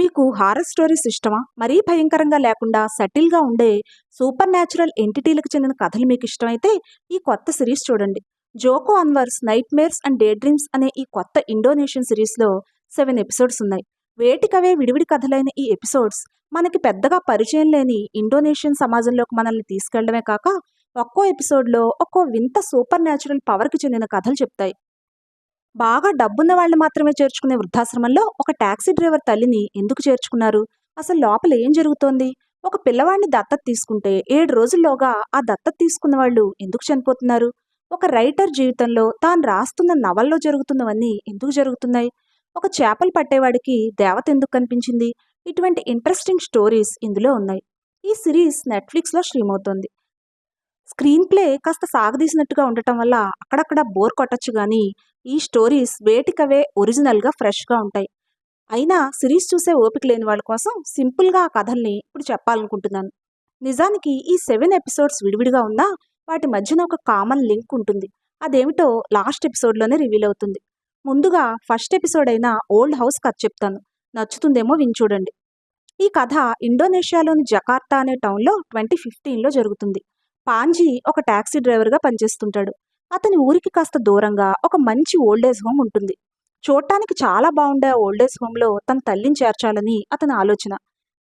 మీకు horror stories ఇష్టమా? మరీ భయంకరంగా లేకుండా సటిల్గా ఉండే సూపర్ న్యాచురల్ ఎంటిటీలకు చెందిన కథలు మీకు ఇష్టమైతే ఈ కొత్త సిరీస్ చూడండి. Joko Anwar's nightmares and daydreams అనే ఈ కొత్త ఇండోనేషియన్ సిరీస్లో సెవెన్ ఎపిసోడ్స్ ఉన్నాయి. వేటికవే విడివిడి కథలైన ఈ ఎపిసోడ్స్ మనకి పెద్దగా పరిచయం లేని ఇండోనేషియన్ సమాజంలోకి మనల్ని తీసుకెళ్ళడమే కాక ఒక్కో ఎపిసోడ్లో ఒక్కో వింత సూపర్ న్యాచురల్ పవర్కి చెందిన కథలు చెప్తాయి. బాగా డబ్బున్న వాళ్ళు మాత్రమే చేర్చుకునే వృద్ధాశ్రమంలో ఒక టాక్సీ డ్రైవర్ తల్లిని ఎందుకు చేర్చుకున్నారు? అసలు లోపల ఏం జరుగుతోంది? ఒక పిల్లవాడిని దత్తత తీసుకుంటే ఏడు రోజుల్లోగా ఆ దత్తత తీసుకున్న వాళ్ళు ఎందుకు చనిపోతున్నారు? ఒక రైటర్ జీవితంలో తాను రాస్తున్న నవల్లో జరుగుతున్నవన్నీ ఎందుకు జరుగుతున్నాయి? ఒక చేపలు పట్టేవాడికి దేవత ఎందుకు కనిపించింది? ఇటువంటి ఇంట్రెస్టింగ్ స్టోరీస్ ఇందులో ఉన్నాయి. ఈ సిరీస్ నెట్ఫ్లిక్స్లో స్ట్రీమ్ అవుతోంది. స్క్రీన్ ప్లే కాస్త సాగదీసినట్టుగా ఉండటం వల్ల అక్కడక్కడ బోర్ కొట్టచ్చు కానీ ఈ స్టోరీస్ వేటికవే ఒరిజినల్గా ఫ్రెష్గా ఉంటాయి. అయినా సిరీస్ చూసే ఓపిక లేని వాళ్ళ కోసం సింపుల్గా ఆ కథల్ని ఇప్పుడు చెప్పాలనుకుంటున్నాను. నిజానికి ఈ సెవెన్ ఎపిసోడ్స్ విడివిడిగా ఉన్నా వాటి మధ్యన ఒక కామన్ లింక్ ఉంటుంది. అదేమిటో లాస్ట్ ఎపిసోడ్లోనే రివీల్ అవుతుంది. ముందుగా ఫస్ట్ ఎపిసోడ్ అయిన ఓల్డ్ హౌస్ కథ చెప్తాను. నచ్చుతుందేమో విని చూడండి. ఈ కథ ఇండోనేషియాలోని జకార్తా అనే టౌన్లో ట్వంటీ ఫిఫ్టీన్లో జరుగుతుంది. పాంజీ ఒక టాక్సీ డ్రైవర్గా పనిచేస్తుంటాడు. అతని ఊరికి కాస్త దూరంగా ఒక మంచి ఓల్డేజ్ హోమ్ ఉంటుంది. చూడటానికి చాలా బాగుండే ఆ ఓల్డేజ్ హోమ్లో తన తల్లిని చేర్చాలని అతని ఆలోచన.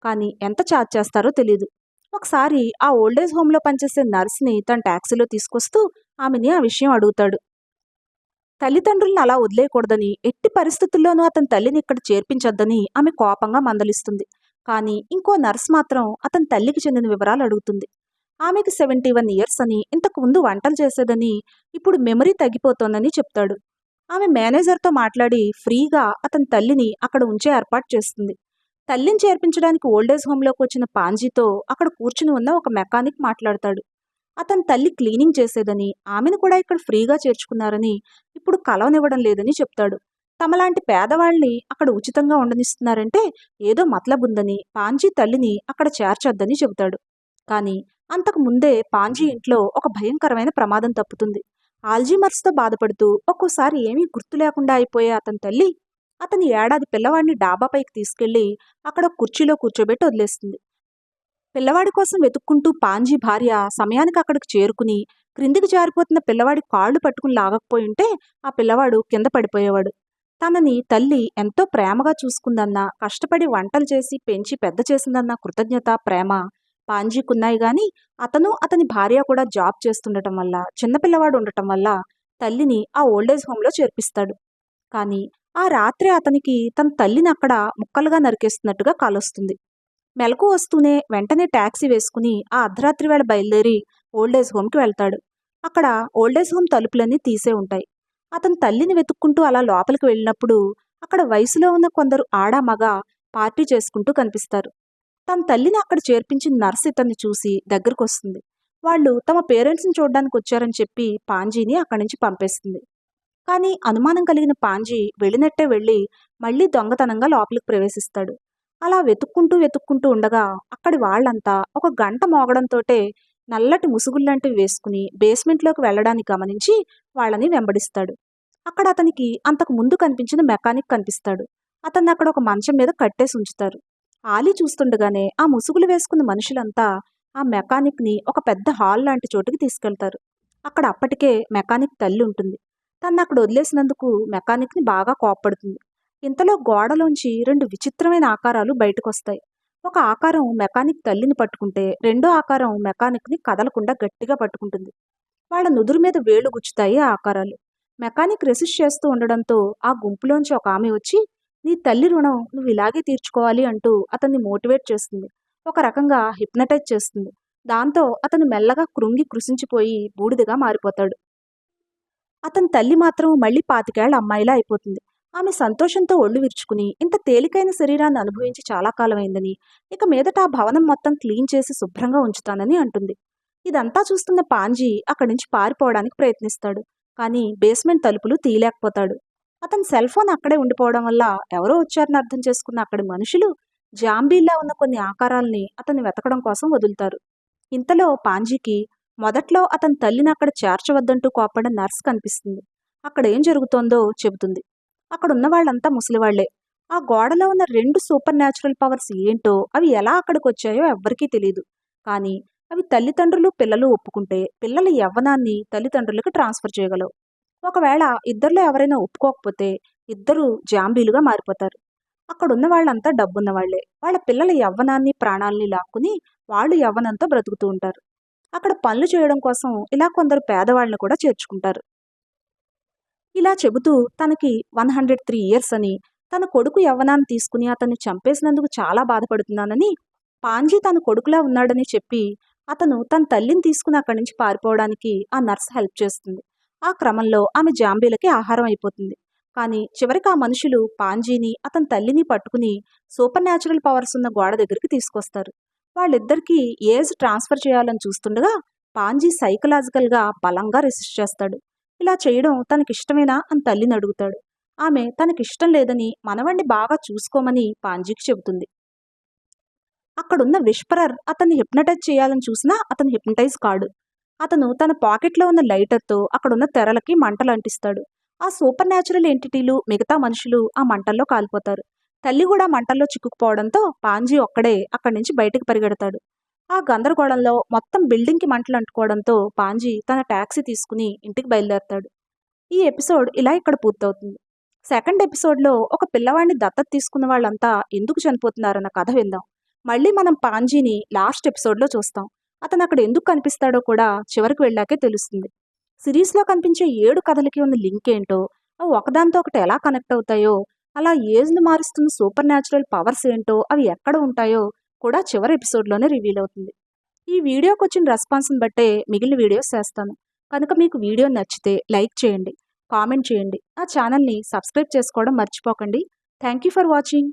కానీ ఎంత ఛార్జ్ చేస్తారో తెలియదు ఒకసారి ఆ ఓల్డేజ్ హోమ్లో పనిచేసే నర్స్ని తన ట్యాక్సీలో తీసుకొస్తూ ఆమెని ఆ విషయం అడుగుతాడు. తల్లిదండ్రులను అలా వదిలేయకూడదని ఎట్టి పరిస్థితుల్లోనూ అతని తల్లిని ఇక్కడ చేర్పించొద్దని ఆమె కోపంగా మందలిస్తుంది. కానీ ఇంకో నర్స్ మాత్రం అతని తల్లికి చెందిన వివరాలు అడుగుతుంది. ఆమెకి సెవెంటీ వన్ ఇయర్స్ అని ఇంతకు ముందు వంటలు చేసేదని ఇప్పుడు మెమరీ తగ్గిపోతోందని చెప్తాడు. ఆమె మేనేజర్తో మాట్లాడి ఫ్రీగా అతని తల్లిని అక్కడ ఉంచే ఏర్పాటు చేస్తుంది. తల్లిని చేర్పించడానికి ఓల్డేజ్ హోమ్లోకి వచ్చిన పాంజీతో అక్కడ కూర్చుని ఉన్న ఒక మెకానిక్ మాట్లాడతాడు. అతని తల్లి క్లీనింగ్ చేసేదని ఆమెను కూడా ఇక్కడ ఫ్రీగా చేర్చుకున్నారని ఇప్పుడు కలవనివ్వడం లేదని చెప్తాడు. తమలాంటి పేదవాళ్ళని అక్కడ ఉచితంగా ఉండనిస్తున్నారంటే ఏదో మతలబుందని పాంజీ తల్లిని అక్కడ చేర్చొద్దని చెబుతాడు. కానీ అంతకు ముందే పాంజీ ఇంట్లో ఒక భయంకరమైన ప్రమాదం తప్పుతుంది. ఆల్జీమర్స్తో బాధపడుతూ ఒక్కోసారి ఏమీ గుర్తు లేకుండా అయిపోయే అతని తల్లి అతని ఏడాది పిల్లవాడిని డాబాపైకి తీసుకెళ్ళి అక్కడ కుర్చీలో కూర్చోబెట్టి వదిలేస్తుంది. పిల్లవాడి కోసం వెతుక్కుంటూ పాంజీ భార్య సమయానికి అక్కడికి చేరుకుని క్రిందికి జారిపోతున్న పిల్లవాడి కాళ్ళు పట్టుకుని లాగకపోయి ఉంటే ఆ పిల్లవాడు కింద పడిపోయేవాడు. తనని తల్లి ఎంతో ప్రేమగా చూసుకుందన్న కష్టపడి వంటలు చేసి పెంచి పెద్ద చేసిందన్న కృతజ్ఞత ప్రేమ పాంజీకున్నాయి కానీ అతను అతని భార్య కూడా జాబ్ చేస్తుండటం వల్ల చిన్నపిల్లవాడు ఉండటం వల్ల తల్లిని ఆ ఓల్డేజ్ హోమ్లో చేర్పిస్తాడు. కానీ ఆ రాత్రి అతనికి తన తల్లిని అక్కడ ముక్కలుగా నరికేస్తున్నట్టుగా కాలొస్తుంది. మెలకు వస్తూనే వెంటనే ట్యాక్సీ వేసుకుని ఆ అర్ధరాత్రి వేళ బయలుదేరి ఓల్డేజ్ హోమ్కి వెళ్తాడు. అక్కడ ఓల్డేజ్ హోమ్ తలుపులన్నీ తీసే ఉంటాయి. అతను తల్లిని వెతుక్కుంటూ అలా లోపలికి వెళ్ళినప్పుడు అక్కడ వయసులో ఉన్న కొందరు ఆడ మగ పార్టీ చేసుకుంటూ కనిపిస్తారు. తన తల్లిని అక్కడ చేర్పించిన నర్స్ ఇతన్ని చూసి దగ్గరకు వస్తుంది వాళ్ళు తమ పేరెంట్స్ని చూడడానికి వచ్చారని చెప్పి పాంజీని అక్కడి నుంచి పంపేస్తుంది. కానీ అనుమానం కలిగిన పాంజీ వెళ్ళినట్టే వెళ్ళి మళ్ళీ దొంగతనంగా లోపలికి ప్రవేశిస్తాడు. అలా వెతుక్కుంటూ వెతుక్కుంటూ ఉండగా అక్కడి వాళ్ళంతా ఒక గంట మోగడంతోటే నల్లటి ముసుగుల్లాంటివి వేసుకుని బేస్మెంట్లోకి వెళ్ళడానికి గమనించి వాళ్ళని వెంబడిస్తాడు. అక్కడ అతనికి అంతకు ముందు కనిపించిన మెకానిక్ కనిపిస్తాడు. అతన్ని అక్కడ ఒక మంచం మీద కట్టేసి ఉంచుతారు. ఆలి చూస్తుండగానే ఆ ముసుగులు వేసుకున్న మనుషులంతా ఆ మెకానిక్ని ఒక పెద్ద హాల్ లాంటి చోటుకి తీసుకెళ్తారు. అక్కడ అప్పటికే మెకానిక్ తల్లి ఉంటుంది. తను అక్కడ వదిలేసినందుకు మెకానిక్ని బాగా కోప్పడుతుంది. ఇంతలో గోడలోంచి రెండు విచిత్రమైన ఆకారాలు బయటకు వస్తాయి ఒక ఆకారం మెకానిక్ తల్లిని పట్టుకుంటే రెండో ఆకారం మెకానిక్ని కదలకుండా గట్టిగా పట్టుకుంటుంది. వాళ్ళ నుదురు మీద వేళ్ళు గుచ్చుతాయి ఆ ఆకారాలు. మెకానిక్ రెసిస్ట్ చేస్తూ ఉండడంతో ఆ గుంపులోంచి ఒక ఆమె వచ్చి నీ తల్లి రుణం నువ్వు ఇలాగే తీర్చుకోవాలి అంటూ అతన్ని మోటివేట్ చేస్తుంది. ఒక రకంగా హిప్నటైజ్ చేస్తుంది. దాంతో అతను మెల్లగా కృంగి కృషించిపోయి బూడిదగా మారిపోతాడు. అతని తల్లి మాత్రం మళ్ళీ పాతికేళ్ళ అమ్మాయిలా అయిపోతుంది. ఆమె సంతోషంతో ఒళ్ళు విరుచుకుని ఇంత తేలికైన శరీరాన్ని అనుభవించి చాలా కాలమైందని ఇక మీదట ఆ భవనం మొత్తం క్లీన్ చేసి శుభ్రంగా ఉంచుతానని అంటుంది. ఇదంతా చూస్తున్న పాంజీ అక్కడి నుంచి పారిపోవడానికి ప్రయత్నిస్తాడు. కానీ బేస్మెంట్ తలుపులు తీయలేకపోతాడు. అతని సెల్ ఫోన్ అక్కడే ఉండిపోవడం వల్ల ఎవరో వచ్చారని అర్థం చేసుకున్న అక్కడి మనుషులు జాంబీల్లా ఉన్న కొన్ని ఆకారాల్ని అతన్ని వెతకడం కోసం వదులుతారు. ఇంతలో పాంజీకి మొదట్లో అతని తల్లిని అక్కడ చేర్చవద్దంటూ కోపడిన నర్స్ కనిపిస్తుంది. అక్కడ ఏం జరుగుతోందో చెబుతుంది. అక్కడున్న వాళ్ళంతా ముసలివాళ్ళే. ఆ గోడలో ఉన్న రెండు సూపర్ న్యాచురల్ పవర్స్ ఏంటో అవి ఎలా అక్కడికి వచ్చాయో ఎవ్వరికీ తెలియదు కానీ అవి తల్లిదండ్రులు పిల్లలు ఒప్పుకుంటే పిల్లల యవ్వనాన్ని తల్లిదండ్రులకు ట్రాన్స్ఫర్ చేయగలవు. ఒకవేళ ఇద్దరిలో ఎవరైనా ఒప్పుకోకపోతే ఇద్దరు జాంబీలుగా మారిపోతారు. అక్కడున్న వాళ్ళంతా డబ్బున్న వాళ్ళే వాళ్ళ పిల్లల యవ్వనాన్ని ప్రాణాలని లాక్కుని వాళ్ళు యవ్వనంతో బ్రతుకుతూ ఉంటారు. అక్కడ పనులు చేయడం కోసం ఇలా కొందరు పేదవాళ్ళని కూడా చేర్చుకుంటారు. ఇలా చెబుతూ తనకి వన్ హండ్రెడ్ త్రీ ఇయర్స్ అని తన కొడుకు యవ్వనాన్ని తీసుకుని అతన్ని చంపేసినందుకు చాలా బాధపడుతున్నానని పాంజీ తన కొడుకులా ఉన్నాడని చెప్పి అతను తన తల్లిని తీసుకుని అక్కడి నుంచి పారిపోవడానికి ఆ నర్స్ హెల్ప్ చేస్తుంది. ఆ క్రమంలో ఆమె జాంబీలకి ఆహారం అయిపోతుంది. కానీ చివరికి ఆ మనుషులు పాంజీని అతని తల్లిని పట్టుకుని సూపర్ న్యాచురల్ పవర్స్ ఉన్న గోడ దగ్గరికి తీసుకొస్తారు. వాళ్ళిద్దరికీ ఏజ్ ట్రాన్స్ఫర్ చేయాలని చూస్తుండగా పాంజీ సైకలాజికల్గా బలంగా రెసిస్ట్ చేస్తాడు. ఇలా చేయడం తనకిష్టమేనా అని తల్లిని అడుగుతాడు. ఆమె తనకిష్టం లేదని మనవణ్ణి బాగా చూసుకోమని పాంజీకి చెబుతుంది. అక్కడున్న విష్పరర్ అతన్ని హిప్నటైజ్ చేయాలని చూసినా అతను హిప్నటైజ్ కాడు. అతను తన పాకెట్లో ఉన్న లైటర్తో అక్కడున్న తెరలకి మంటలు అంటిస్తాడు. ఆ సూపర్ న్యాచురల్ ఎంటిటీలు మిగతా మనుషులు ఆ మంటల్లో కాలిపోతారు. తల్లి కూడా మంటల్లో చిక్కుకుపోవడంతో పాంజీ ఒక్కడే అక్కడి నుంచి బయటకు పరిగెడతాడు. ఆ గందరగోళంలో మొత్తం బిల్డింగ్కి మంటలు అంటుకోవడంతో పాంజీ తన ట్యాక్సీ తీసుకుని ఇంటికి బయలుదేరతాడు. ఈ ఎపిసోడ్ ఇలా ఇక్కడ పూర్తవుతుంది. సెకండ్ ఎపిసోడ్లో ఒక పిల్లవాడిని దత్తత తీసుకున్న వాళ్ళంతా ఎందుకు చనిపోతున్నారన్న కథ విందాం. మళ్ళీ మనం పాంజీని లాస్ట్ ఎపిసోడ్లో చూస్తాం. అతను అక్కడ ఎందుకు కనిపిస్తాడో కూడా చివరికి వెళ్ళాకే తెలుస్తుంది. సిరీస్లో కనిపించే ఏడు కథలకి ఉన్న లింక్ ఏంటో అవి ఒకదాంతో ఒకటి ఎలా కనెక్ట్ అవుతాయో అలా ఏజ్ను మారుస్తున్న సూపర్ న్యాచురల్ పవర్స్ ఏంటో అవి ఎక్కడ ఉంటాయో కూడా చివరి ఎపిసోడ్లోనే రివీల్ అవుతుంది. ఈ వీడియోకి వచ్చిన రెస్పాన్స్ని బట్టే మిగిలిన వీడియోస్ చేస్తాను. కనుక మీకు వీడియో నచ్చితే లైక్ చేయండి కామెంట్ చేయండి. ఆ ఛానల్ని సబ్స్క్రైబ్ చేసుకోవడం మర్చిపోకండి. Thank you for watching.